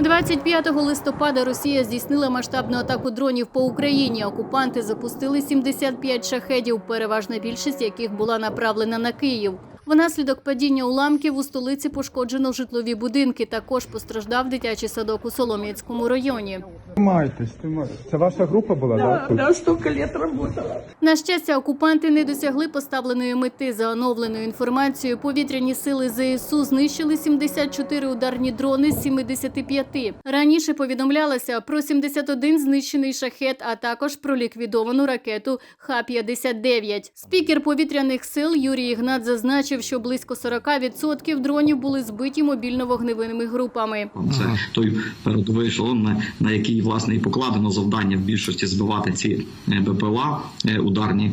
25 листопада Росія здійснила масштабну атаку дронів по Україні. Окупанти запустили 75 шахедів, переважна більшість яких була направлена на Київ. Внаслідок падіння уламків у столиці пошкоджено житлові будинки. Також постраждав дитячий садок у Солом'янському районі. Тримайтесь, тримайтесь. Це ваша група була, Да, да? да, столько лет работала. На щастя, окупанти не досягли поставленої мети. За оновленою інформацією, повітряні сили ЗСУ знищили 74 ударні дрони з 75. Раніше повідомлялося про 71 знищений шахет, а також про ліквідовану ракету Х-59. Спікер повітряних сил Юрій Ігнат зазначив, що близько 40% дронів були збиті мобільно-вогневими групами. Це той передовий ешелон, на, на який власне і покладено завдання в більшості збивати ці е, БПЛА е, ударні.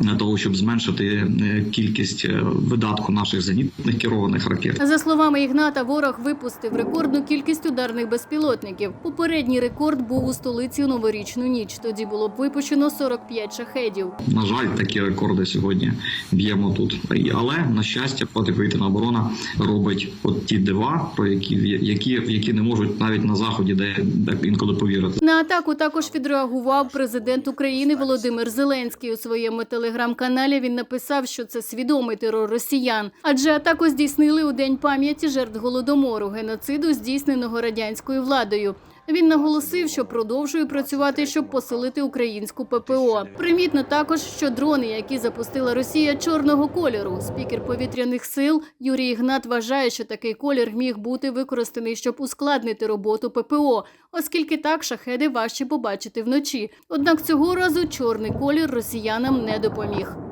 Для того щоб зменшити е, кількість е, видатку наших зенітних керованих ракет. За словами Ігната, ворог випустив рекордну кількість ударних безпілотників. Попередній рекорд був у столиці у новорічну ніч. Тоді було б випущено 45 шахедів. На жаль, такі рекорди сьогодні б'ємо тут. Але на щастя, протиповітряна оборона робить от ті дива, про які які, які не можуть навіть на заході, де, де інколи повірити. На атаку також відреагував президент України Володимир Зеленський у своєму телеграм-каналі. Він написав, що це свідомий терор росіян, адже атаку здійснили у день пам'яті жертв голодомору, геноциду, здійсненого радянською владою. Він наголосив, що продовжує працювати, щоб посилити українську ППО. Примітно також, що дрони, які запустила Росія, чорного кольору. Спікер повітряних сил Юрій Ігнат вважає, що такий колір міг бути використаний, щоб ускладнити роботу ППО, оскільки так шахеди важче побачити вночі. Однак цього разу чорний колір росіянам не допоміг.